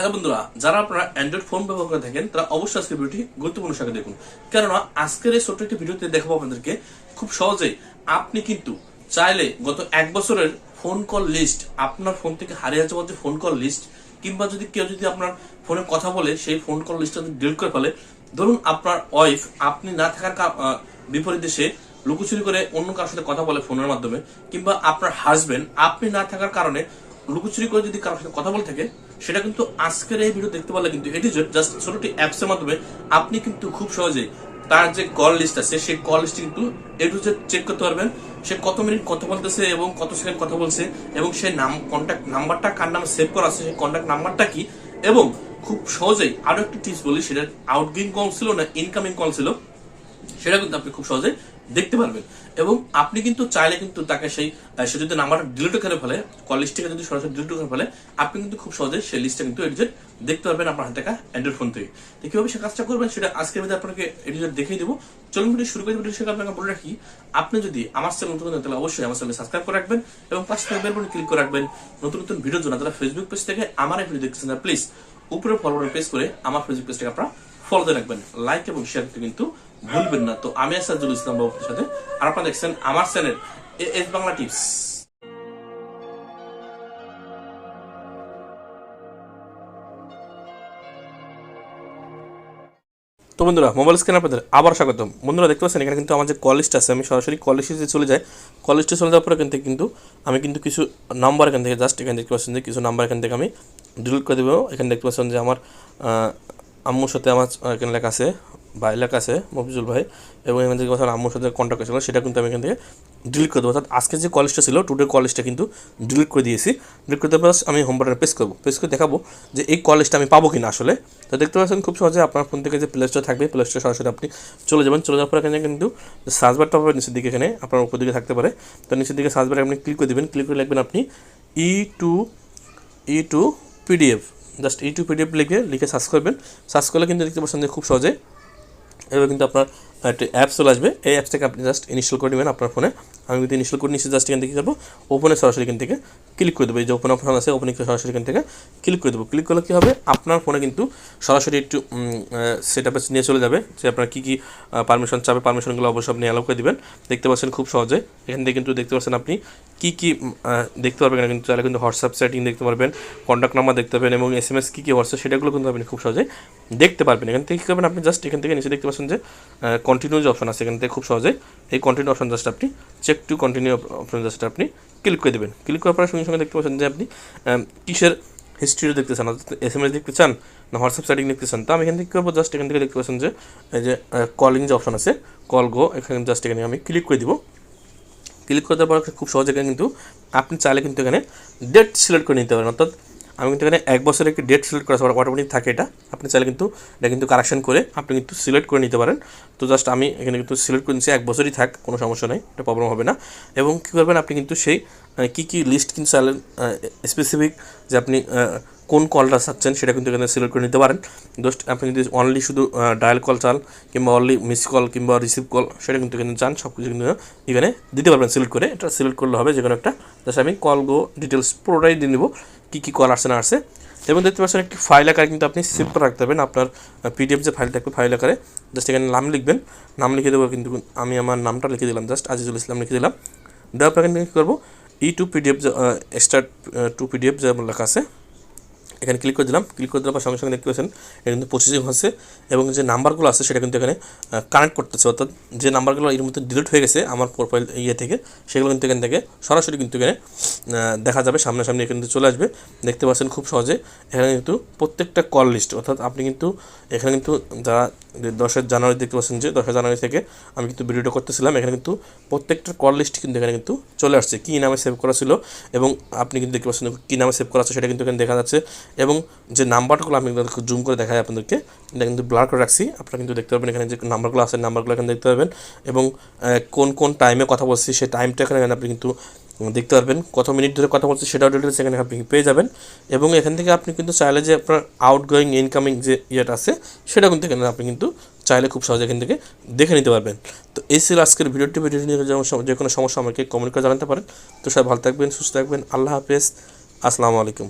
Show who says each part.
Speaker 1: Hello বন্ধুরা, যারা আপনারা অ্যান্ড্রয়েড ফোন ব্যবহার করে থাকেন, তারা অবশ্যই আজকের ভিডিওটি গুরুত্বপূর্ণ সাথে দেখুন। কেননা, আজকের এই ছোট্ট একটি ভিডিওতে দেখাবো আপনাদেরকে খুব সহজেই আপনি কিন্তু চাইলে গত এক বছরের ফোন কল লিস্ট আপনার ফোন থেকে হারিয়ে যাওয়ার যে ফোন কল লিস্ট কিংবা যদি কেউ যদি আপনার ফোনে কথা বলে, সেই ফোন কল লিস্টটা ডিলিট করে ফেলে, ধরুন আপনার ওয়াইফ আপনি না থাকার বিপরীতে সে লুকোচুরি করে অন্য কারোর সাথে কথা বলে ফোনের মাধ্যমে, কিংবা আপনার হাজবেন্ড আপনি না থাকার কারণে লুকোচুরি করে যদি কারোর সাথে কথা বলে থাকে, সেটা কিন্তু আজকের এই ভিডিও দেখতে পারলে কিন্তু এটি জাস্ট ছোটটি অ্যাপস এর মাধ্যমে আপনি কিন্তু খুব সহজেই তার যে কল লিস্ট আছে, সেই কল লিস্ট কিন্তু এ টু জেড চেক করতে পারবেন। সে কত মিনিট কথা বলতেছে এবং কত সেকেন্ড কথা বলছে এবং সেই নাম কন্ট্যাক্ট নাম্বারটা কার নামে সেভ করা আছে, সেই কন্ট্যাক্ট নাম্বারটা কি? এবং খুব সহজেই আরও একটা টিপস বলি সেটা আউটগোয়িং কল ছিল না ইনকামিং কল ছিল, সেটা কিন্তু আপনি খুব সহজে দেখতে পারবেন। এবং আপনি কিন্তু চাইলে কিন্তু তাকে সেই সে যদি নাম্বারটা ডিলিট করে ফেলে কল লিস্ট থেকে যদি সরাসরি ডিলিট করে ফেলে, আপনি কিন্তু খুব সহজে সেই লিস্টটা কিন্তু এডিজেট দেখতে পারবেন আপনার হাতে থাকা অ্যান্ড্রয়েড ফোন থেকে। তো কীভাবে সে কাজটা করবেন সেটা আজকের মধ্যে আপনাকে এডিজেট দেখিয়ে দেবো। চলুন ভিডিও শুরু করে। ভিডিও সেটা আপনাকে বলে রাখি, আপনি যদি আমার চ্যানেল নতুন তাহলে অবশ্যই আমার চ্যানেল সাবস্ক্রাইব করে রাখবেন এবং পাশে থাকা বেল ক্লিক করে রাখবেন। নতুন নতুন ভিডিওর জন্য যারা ফেসবুক পেজ থেকে আমার এই ভিডিও দেখতেছেন প্লিজ উপরে ফলো বাটন প্রেস করে আমার ফেসবুক পেজটাকে আপনারা ফলো দিয়ে রাখবেন। লাইক এবং শেয়ার কিন্তু ভুলবেন না। তো আমি আসাদুল ইসলাম বাবুর সাথে। আর আপনারা দেখছেন আমার চ্যানেল এস বাংলা টিপস। তো বন্ধুরা মোবাইল স্ক্রিনে আপনাদের আবার স্বাগতম। বন্ধুরা, দেখতে পাচ্ছেন, এখানে কিন্তু আমার যে কল লিস্ট আছে, আমি সরাসরি কল লিস্টে চলে যাই। কল লিস্টে চলে যাওয়ার পরে এখান থেকে কিন্তু আমি কিন্তু কিছু নাম্বার এখান থেকে জাস্ট এখানে দেখতে পাচ্ছেন যে কিছু নাম্বার এখান থেকে আমি ডিলিট করে দেবো। এখানে দেখতে পাচ্ছেন যে আমার আম্মুর সাথে আমার এখানে লেখা আছে ভাই এলাকা আছে, মফিজুল ভাই, এবং এখান থেকে কথা আম্মুর সাথে কন্ট্যাক্ট ছিল সেটা কিন্তু আমি এখান থেকে ডিলিট করে দেবো। অর্থাৎ আজকে যে কলেজটা ছিল টুডে কলেজটা কিন্তু ডিলিট করে দিয়েছি। ডিলিট করে দেওয়ার আমি হোম বাটনে প্রেস করব। প্রেস করে দেখাবো যে এই কলেজটা আমি পাবো কিনা আসলে। তো দেখতে পাচ্ছেন খুব সহজে আপনার ফোন থেকে যে প্লে স্টোর থাকবে প্লে স্টোর সরাসরি আপনি চলে যাবেন। চলে যাওয়ার পর এখানে কিন্তু সার্চ বারটা নিচের দিকে এখানে, আপনার উপর দিকে থাকতে পারে। তো নিচের দিকে সার্চ বারে আপনি ক্লিক করে দেবেন। ক্লিক করে লিখবেন আপনি E two E two PDF just E two PDF লিখে লিখে সার্চ করবেন। সার্চ করলে কিন্তু দেখতে পাচ্ছেন যে খুব সহজে এবার কিন্তু আপনার একটা অ্যাপস চলে আসবে। এই অ্যাপস থেকে আপনি জাস্ট ইনস্টল করে নেবেন আপনার ফোনে আমি কিন্তু ইনস্টল করে নিচ্ছি জাস্ট এখান থেকে করব ওপেনে সরাসরি এখান থেকে ক্লিক করে দেবো। এই যে ওপেন অপশন আছে ওপেনে সরাসরি এখান থেকে ক্লিক করে দেবো। ক্লিক করলে কী হবে? আপনার ফোনে কিন্তু সরাসরি একটু সেট আপে নিয়ে চলে যাবে। যে আপনার কী কী পারমিশন চাবে পারমিশনগুলো অবশ্যই আপনি অ্যালাউ করে দেবেন। দেখতে পাচ্ছেন খুব সহজে। এখান থেকে কিন্তু দেখতে পাচ্ছেন আপনি কী কী দেখতে পারবেন কিন্তু চাইলে কিন্তু হোয়াটসঅ্যাপ সেটিং দেখতে পারবেন কন্ট্যাক্ট নাম্বার দেখতে পাবেন এবং এস এম এস কী কী হোয়াটসঅ্যাপ সেটাগুলো কিন্তু আপনি খুব সহজে দেখতে পারবেন। এখান থেকে কী করবেন? আপনি জাস্ট এখান থেকে নিচে দেখতে পাচ্ছেন যে কন্টিনিউ যে অপশন আছে এখান থেকে খুব সহজে এই কন্টিনিউ অপশন জাস্ট আপনি check to continue option just আপনি ক্লিক করে দেবেন। ক্লিক করার পরে সঙ্গে সঙ্গে দেখতে পাচ্ছেন যে আপনি কিসের হিস্ট্রি দেখতে চান এস এম এস দেখতে চান না হোয়াটসঅ্যাপ সেটিং দেখতে চান তো আমি এখান থেকে করব জাস্ট এখান থেকে দেখতে পাচ্ছেন যে, এই যে কলিং যে অপশন আছে কল গো এখানে জাস্ট এখানে আমি ক্লিক করে দিব। ক্লিক করে দেওয়ার পর খুব সহজে এখানে কিন্তু আপনি চাইলে কিন্তু এখানে ডেট সিলেক্ট করে নিতে পারেন। অর্থাৎ আমি কিন্তু এখানে এক বছরের একটি ডেট সিলেক্ট করা অটোমেটিক থাকে এটা। আপনি চাইলে কিন্তু এটা কিন্তু কারেকশন করে আপনি কিন্তু সিলেক্ট করে নিতে পারেন। তো জাস্ট আমি এখানে কিন্তু সিলেক্ট করে নিচ্ছি এক বছরই থাক, কোনো সমস্যা নেই, এটা প্রবলেম হবে না। এবং কী করবেন, আপনি কিন্তু সেই কী কী লিস্ট কিন্তু চাইলেন স্পেসিফিক যে আপনি কোন কলটা চাচ্ছেন সেটা কিন্তু এখানে সিলেক্ট করে নিতে পারেন। জাস্ট আপনি যদি অনলি শুধু ডায়াল কল চান কিংবা অনলি মিস কল কিংবা রিসিভ কল সেটা কিন্তু এখানে চান সব কিছু কিন্তু এখানে দিতে পারবেন সিলেক্ট করে। এটা সিলেক্ট করলে হবে যে কোনো একটা। জাস্ট আমি কল গো ডিটেলস পুরোটাই দিয়ে নেব। কী কী কল আসছে না আসছে। এবং দেখতে পাচ্ছেন একটি ফাইল আকারে কিন্তু আপনি সেভ করে রাখতে পারবেন। আপনার পিডিএফ যে ফাইল থাকবে ফাইল আকারে জাস্ট এখানে নাম লিখবেন। নাম লিখে দেবো কিন্তু আমি আমার নামটা লিখে দিলাম জাস্ট আজিজুল ইসলাম লিখে দিলাম। দেওয়ার পর এখানে কী করব? ই টু পিডিএফ যে এক্সট্রা টু পিডিএফ যে আমার লেখা আছে এখানে ক্লিক করে দিলাম ক্লিক করে দেওয়ার পর সঙ্গে সঙ্গে দেখতে পাচ্ছেন, এটা কিন্তু প্রসেসিং হচ্ছে এবং যে নাম্বারগুলো আছে সেটা কিন্তু এখানে কানেক্ট করতেছে। অর্থাৎ যে নাম্বারগুলো এর মধ্যে ডিলিট হয়ে গেছে আমার প্রোফাইল ইয়ে থেকে, সেগুলো কিন্তু এখান থেকে সরাসরি কিন্তু এখানে দেখা যাবে, সামনাসামনি এখানে কিন্তু চলে আসবে। দেখতে পাচ্ছেন খুব সহজে এখানে কিন্তু প্রত্যেকটা কল লিস্ট অর্থাৎ আপনি কিন্তু, এখানে কিন্তু যারা দশের জানুয়ারি দেখতে পাচ্ছেন যে দশের জানুয়ারি থেকে আমি কিন্তু ভিডিওটা করতেছিলাম, এখানে কিন্তু প্রত্যেকটা কল লিস্ট কিন্তু এখানে কিন্তু চলে আসছে। কী নামে সেভ করা ছিল এবং আপনি কিন্তু দেখতে পাচ্ছেন কী নামে সেভ করা আছে সেটা কিন্তু এখানে দেখা যাচ্ছে এবং যে নাম্বারগুলো আমি জুম করে দেখাই আপনাদেরকে, এটা কিন্তু ব্লার করে রাখছি। আপনারা কিন্তু দেখতে পারবেন এখানে যে নাম্বারগুলো আছে নাম্বারগুলো এখানে দেখতে পাবেন এবং কোন কোন টাইমে কথা বলছি, সেই টাইমটা এখানে আপনি কিন্তু দেখতে পারবেন, কত মিনিট ধরে কথা বলছে সেটাও ডিটেলস এখানে আপনি পেয়ে যাবেন। এবং এখান থেকে আপনি কিন্তু চাইলে যে আপনার আউটগোয়িং ইনকামিং যে ইয়েটা আছে, সেটা কিন্তু এখানে আপনি কিন্তু চাইলে খুব সহজে এখান থেকে দেখে নিতে পারবেন। তো এই ছিল আজকের ভিডিওটি। ভিডিও নিয়ে যে কোনো সমস্যা আমাকে কমেন্ট করে জানাতে পারেন। তো সবাই ভালো থাকবেন, সুস্থ থাকবেন। আল্লাহ হাফেজ। আসসালামু আলাইকুম।